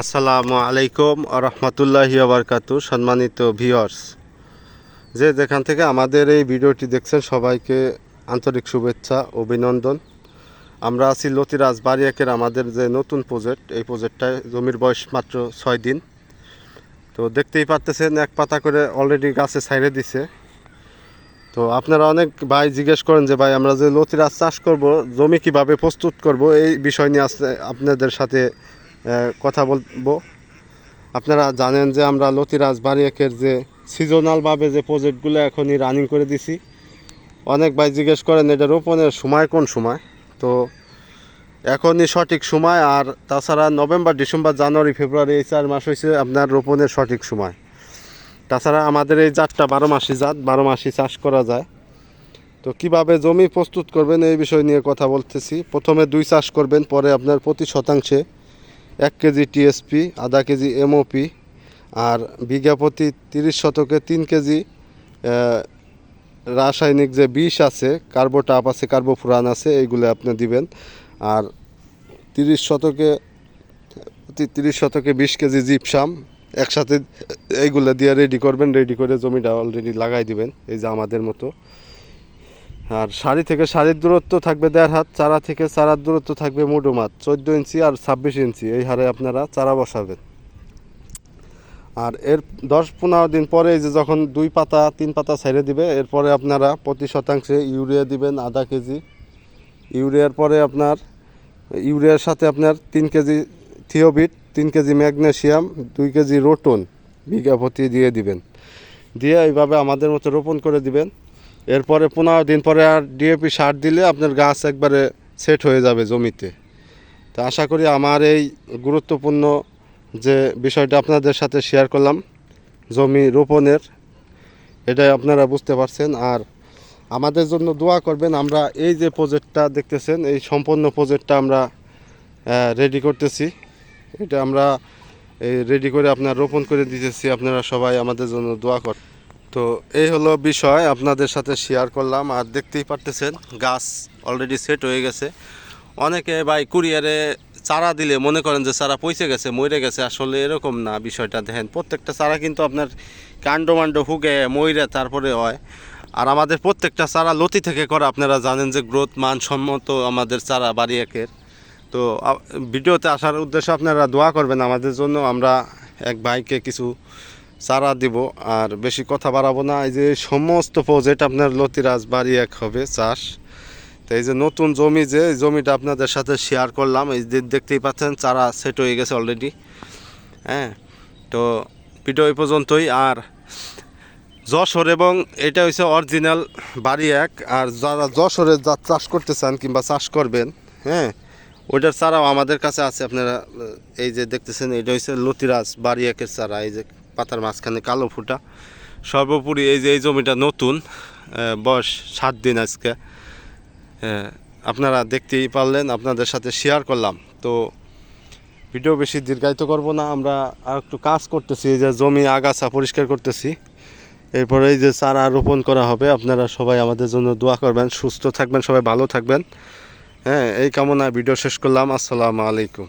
আসসালামু আলাইকুম রহমতুল্লাহি আবরকাতু সম্মানিত ভিওর্স যে যেখান থেকে আমাদের এই ভিডিওটি দেখছেন, সবাইকে আন্তরিক শুভেচ্ছা, অভিনন্দন। আমরা আছি লতিরাজ বারিয়াকের আমাদের যে নতুন প্রজেক্ট এই প্রজেক্টটায় জমির বয়স মাত্র ছয় দিন। তো দেখতেই পারতেছেন, এক পাতা করে অলরেডি গাছে ছাইড়ে দিছে। তো আপনারা অনেক ভাই জিজ্ঞেস করেন যে, ভাই, আমরা যে লতিরাজ চাষ করব, জমি কীভাবে প্রস্তুত করব? এই বিষয় নিয়ে আপনাদের সাথে কথা বলব। আপনারা জানেন যে আমরা লতিরাজ বারিয়াকের যে সিজনালভাবে যে প্রজেক্টগুলো এখনই রানিং করে দিছি, অনেক ভাই জিজ্ঞেস করেন এটা রোপণের সময় কোন সময়? তো এখনই সঠিক সময় আর তাছাড়া নভেম্বর, ডিসেম্বর, জানুয়ারি, ফেব্রুয়ারি এই চার মাস হয়েছে আপনার রোপণের সঠিক সময়। তাছাড়া আমাদের এই জাতটা বারো মাসি জাত, বারো মাসি চাষ করা যায়। তো কীভাবে জমি প্রস্তুত করবেন এই বিষয় নিয়ে কথা বলতেছি। প্রথমে দুই চাষ করবেন, পরে আপনার প্রতি শতাংশে এক কেজি টিএসপি আধা কেজি এমওপি আর বিঘা প্রতি তিরিশ শতকে তিন কেজি রাসায়নিক যে বিষ আছে, কার্বোটাপ আছে, কার্বোফুরান আছে, এইগুলো আপনি দিবেন। আর তিরিশ শতকে তিরিশ শতকে বিশ কেজি জিপসাম একসাথে, এইগুলো দিয়ে রেডি করবেন, রেডি করে জমিটা অলরেডি লাগাই দিবেন, এই যে আমাদের মতো। আর শাড়ি থেকে শাড়ির দূরত্ব থাকবে দেড় হাত, চারা থেকে চারার দূরত্ব থাকবে মুডো মাছ, চোদ্দ ইঞ্চি আর ছাব্বিশ ইঞ্চি। এই হারে আপনারা চারা বসাবেন। আর এর দশ পনেরো দিন পরে যে যখন দুই পাতা, তিন পাতা ছেড়ে দিবে, এরপরে আপনারা প্রতি শতাংশে ইউরিয়া দিবেন আধা কেজি। ইউরিয়ার পরে আপনার, ইউরিয়ার সাথে আপনার তিন কেজি থিওবিট, তিন কেজি ম্যাগনেশিয়াম, দুই কেজি রোটন বিঘা প্রতি দিয়ে দিবেন। দিয়ে এইভাবে আমাদের মতো রোপণ করে দিবেন। এরপরে পনেরো দিন পরে আর ডিএপি সার দিলে আপনার গাছ একবারে সেট হয়ে যাবে জমিতে। তো আশা করি আমার এই গুরুত্বপূর্ণ যে বিষয়টা আপনাদের সাথে শেয়ার করলাম, জমি রোপণের, এটাই আপনারা বুঝতে পারছেন। আর আমাদের জন্য দোয়া করবেন, আমরা এই যে প্রজেক্টটা দেখতেছেন, এই সম্পূর্ণ প্রজেক্টটা আমরা রেডি করতেছি। এটা আমরা রেডি করে আপনার রোপণ করে দিতেছি। আপনারা সবাই আমাদের জন্য দোয়া কর তো এই হলো বিষয়, আপনাদের সাথে শেয়ার করলাম। আর দেখতেই পারতেছেন, গাছ অলরেডি সেট হয়ে গেছে। অনেকে ভাই কুরিয়ারে চারা দিলে মনে করেন যে চারা পয়সে গেছে, মরে গেছে। আসলে এরকম না বিষয়টা, দেখেন। প্রত্যেকটা চারা কিন্তু আপনার কাণ্ড মাণ্ড হুগে, মইরে, তারপরে হয়। আর আমাদের প্রত্যেকটা চারা লতি থেকে করা, আপনারা জানেন যে গ্রোথ মানসম্মত আমাদের চারা বাড়ি একের। তো ভিডিওতে আসার উদ্দেশ্যে আপনারা দোয়া করবেন আমাদের জন্য। আমরা এক ভাইকে কিছু চারা দিব আর বেশি কথা বাড়াবো না। এই যে সমস্ত প্রজেক্ট আপনার লতিরাজ বাড়ি এক হবে চাষ। তো এই যে নতুন জমি যে জমিটা আপনাদের সাথে শেয়ার করলাম, এই যে দেখতেই পাচ্ছেন, চারা সেট হয়ে গেছে অলরেডি হ্যাঁ তো ভিডিও এই পর্যন্তই। আর যশোর এবং এটা হচ্ছে অরিজিনাল বাড়ি এক। আর যারা যশোরে যা চাষ করতে চান কিংবা চাষ করবেন হ্যাঁ ওইটার চারাও আমাদের কাছে আছে। আপনারা, এই যে দেখতেছেন, এটা হচ্ছে লতিরাজ বাড়ি একের চারা। এই যে পাতার মাঝখানে কালো ফুটা। সর্বোপরি এই যে এই জমিটা নতুন বয়স সাত দিন আজকে। আপনারা দেখতেই পারলেন, আপনাদের সাথে শেয়ার করলাম। তো ভিডিও বেশি দীর্ঘায়িত করব না, আমরা আর একটু কাজ করতেছি, এই যে জমি আগাছা পরিষ্কার করতেছি। এরপরে এই যে চারা রোপণ করা হবে, আপনারা সবাই আমাদের জন্য দোয়া করবেন, সুস্থ থাকবেন, সবাই ভালো থাকবেন। হ্যাঁ এই কামনা ভিডিও শেষ করলাম, আসসালামু আলাইকুম।